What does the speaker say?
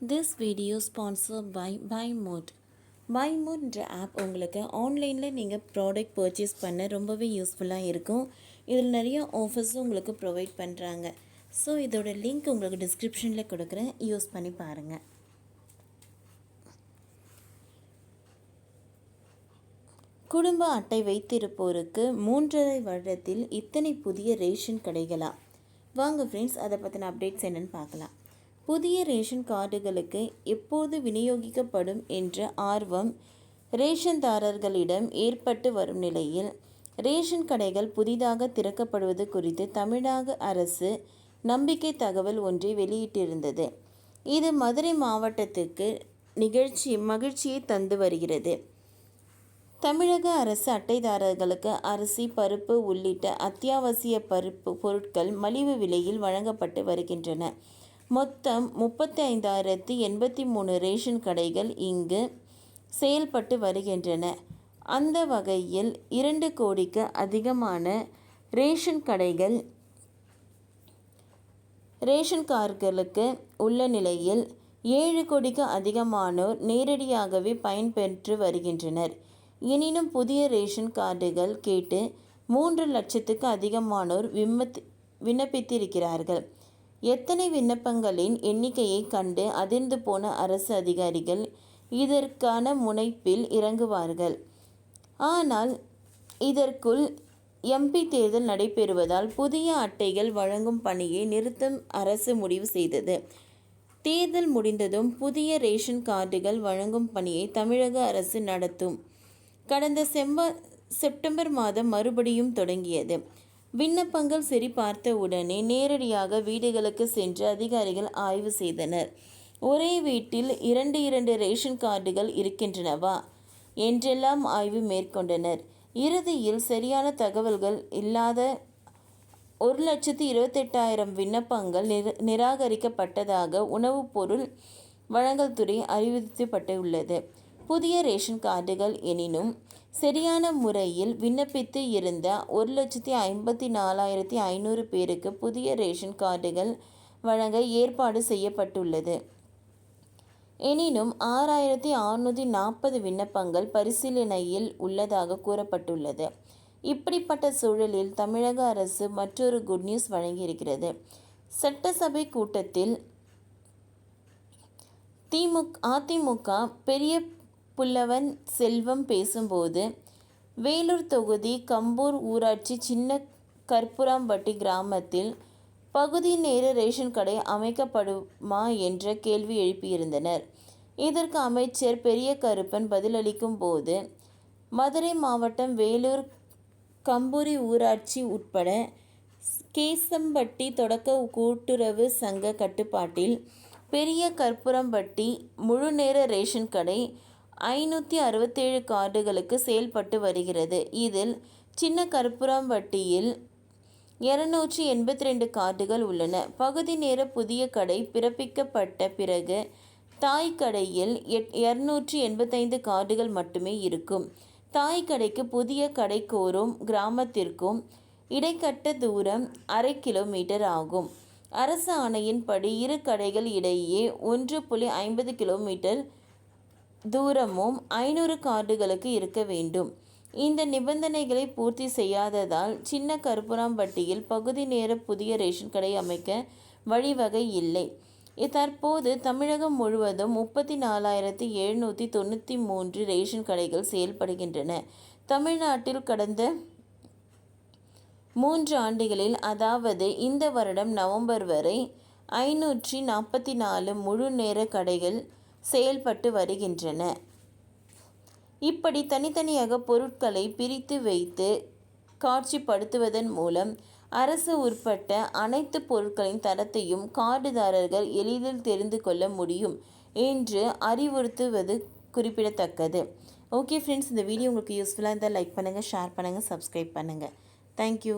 This video sponsor by buy mode buy மோட்ன்ற app உங்களுக்கு ஆன்லைனில் நீங்கள் ப்ராடக்ட் பர்ச்சேஸ் பண்ண ரொம்பவே யூஸ்ஃபுல்லாக இருக்கும். இதில் நிறைய ஆஃபர்ஸும் உங்களுக்கு ப்ரொவைட் பண்ணுறாங்க ஸோ இதோட லிங்க் உங்களுக்கு டிஸ்கிரிப்ஷனில் கொடுக்குறேன். யூஸ் பண்ணி பாருங்கள் குடும்ப அட்டை வைத்திருப்போருக்கு மூன்றரை வருடத்தில் இத்தனை புதிய ரேஷன் கடைகளா? வாங்க ஃப்ரெண்ட்ஸ் அதை பற்றின அப்டேட்ஸ் என்னென்னு பார்க்கலாம். புதிய ரேஷன் கார்டுகளுக்கு எப்போது விநியோகிக்கப்படும் என்ற ஆர்வம் ரேஷன்தாரர்களிடம் ஏற்பட்டு வரும் நிலையில் ரேஷன் கடைகள் புதிதாக திறக்கப்படுவது குறித்து தமிழக அரசு நம்பிக்கை தகவல் ஒன்றை வெளியிட்டிருந்தது. இது மதுரை மாவட்டத்துக்கு நிகழ்ச்சி மகிழ்ச்சியை தந்து வருகிறது. தமிழக அரசு அட்டைதாரர்களுக்கு அரிசி பருப்பு உள்ளிட்ட அத்தியாவசிய பருப்பு பொருட்கள் மலிவு விலையில் வழங்கப்பட்டு வருகின்றன. மொத்தம் முப்பத்தி ஐந்தாயிரத்தி எண்பத்தி மூணு ரேஷன் கடைகள் இங்கு செயல்பட்டு வருகின்றன. அந்த வகையில் இரண்டு கோடிக்கு அதிகமான ரேஷன் கடைகள் ரேஷன் கார்களுக்கு உள்ள நிலையில் ஏழு கோடிக்கு அதிகமானோர் நேரடியாகவே பயன்பெற்று வருகின்றனர். எனினும் புதிய ரேஷன் கார்டுகள் கேட்டு மூன்று லட்சத்துக்கு அதிகமானோர் விம்மத் விண்ணப்பித்திருக்கிறார்கள். எத்தனை விண்ணப்பங்களின் எண்ணிக்கையை கண்டு அதிர்ந்து போன அரசு அதிகாரிகள் இதற்கான முனைப்பில் இறங்குவார்கள்? ஆனால் இதற்குள் எம்பி தேர்தல் நடைபெறுவதால் புதிய அட்டைகள் வழங்கும் பணியை நிறுத்தம் அரசு முடிவு செய்தது. தேர்தல் முடிந்ததும் புதிய ரேஷன் கார்டுகள் வழங்கும் பணியை தமிழக அரசு நடத்தும். கடந்த செம்ப செப்டம்பர் மாதம் மறுபடியும் தொடங்கியது. விண்ணப்பங்கள் சரி பார்த்த உடனே நேரடியாக வீடுகளுக்கு சென்று அதிகாரிகள் ஆய்வு செய்தனர். ஒரே வீட்டில் இரண்டு இரண்டு ரேஷன் கார்டுகள் இருக்கின்றனவா? என்றெல்லாம் ஆய்வு மேற்கொண்டனர். இறுதியில் சரியான தகவல்கள் இல்லாத ஒரு லட்சத்து இருபத்தெட்டாயிரம் விண்ணப்பங்கள் நிர நிராகரிக்கப்பட்டதாக உணவுப் பொருள் வழங்கல் துறை அறிவிக்கப்பட்டுள்ளது புதிய ரேஷன் கார்டுகள் எனினும் சரியான முறையில் விண்ணப்பித்து இருந்த ஒரு லட்சத்தி ஐம்பத்தி நாலாயிரத்தி ஐநூறு பேருக்கு புதிய ரேஷன் கார்டுகள் வழங்க ஏற்பாடு செய்யப்பட்டுள்ளது. எனினும் ஆறாயிரத்தி அறுநூற்றி நாற்பது விண்ணப்பங்கள் பரிசீலனையில் உள்ளதாக கூறப்பட்டுள்ளது. இப்படிப்பட்ட சூழலில் தமிழக அரசு மற்றொரு குட் நியூஸ் வழங்கியிருக்கிறது. சட்டசபை கூட்டத்தில் திமுக அதிமுக பெரிய புல்லவன் செல்வம் பேசும்போது வேலூர் தொகுதி கம்பூர் ஊராட்சி சின்ன கற்பூராம்பட்டி கிராமத்தில் பகுதி நேர ரேஷன் கடை அமைக்கப்படுமா என்ற கேள்வி எழுப்பியிருந்தனர். இதற்கு அமைச்சர் பெரிய கருப்பன் பதிலளிக்கும் போது மதுரை மாவட்டம் வேலூர் கம்பூரி ஊராட்சி உட்பட கேசம்பட்டி தொடக்க கூட்டுறவு சங்க கட்டுப்பாட்டில் பெரிய கற்பூரம்பட்டி முழுநேர ரேஷன் கடை ஐநூற்றி அறுபத்தேழு கார்டுகளுக்கு செயல்பட்டு வருகிறது. இதில் சின்ன கருப்புராம்பட்டியில் இருநூற்றி எண்பத்தி ரெண்டு கார்டுகள் உள்ளன. பகுதி நேர புதிய கடை பிறப்பிக்கப்பட்ட பிறகு தாய் கடையில் எட் இரநூற்றி எண்பத்தைந்து கார்டுகள் மட்டுமே இருக்கும். தாய் கடைக்கு புதிய கடை கோரும் கிராமத்திற்கும் இடைக்கட்ட தூரம் அரை கிலோமீட்டர் ஆகும். அரசு ஆணையின்படி இரு கடைகள் இடையே ஒன்று புள்ளி ஐம்பது கிலோமீட்டர் தூரமும் ஐநூறு கார்டுகளுக்கு இருக்க வேண்டும். இந்த நிபந்தனைகளை பூர்த்தி செய்யாததால் சின்ன கருப்புராம்பட்டியில் பகுதி நேர புதிய ரேஷன் கடை அமைக்க வழிவகை இல்லை. தற்போது தமிழகம் முழுவதும் முப்பத்தி நாலாயிரத்தி எழுநூற்றி தொண்ணூற்றி மூன்று ரேஷன் கடைகள் செயல்படுகின்றன. தமிழ்நாட்டில் கடந்த மூன்று ஆண்டுகளில் அதாவது இந்த வருடம் நவம்பர் வரை ஐநூற்றி நாற்பத்தி நாலு முழு நேர கடைகள் செயல்பட்டு வருகின்றன. இப்படி தனித்தனியாக பொருட்களை பிரித்து வைத்து காட்சிப்படுத்துவதன் மூலம் அரசு உட்பட்ட அனைத்து பொருட்களின் தரத்தையும் கார்டுதாரர்கள் எளிதில் தெரிந்து கொள்ள முடியும் என்று அறிவுறுத்துவது குறிப்பிடத்தக்கது. ஓகே ஃப்ரெண்ட்ஸ் இந்த வீடியோ உங்களுக்கு யூஸ்ஃபுல்லாக இருந்தால் லைக் பண்ணுங்கள் ஷேர் பண்ணுங்கள் சப்ஸ்கிரைப் பண்ணுங்கள் தேங்க்யூ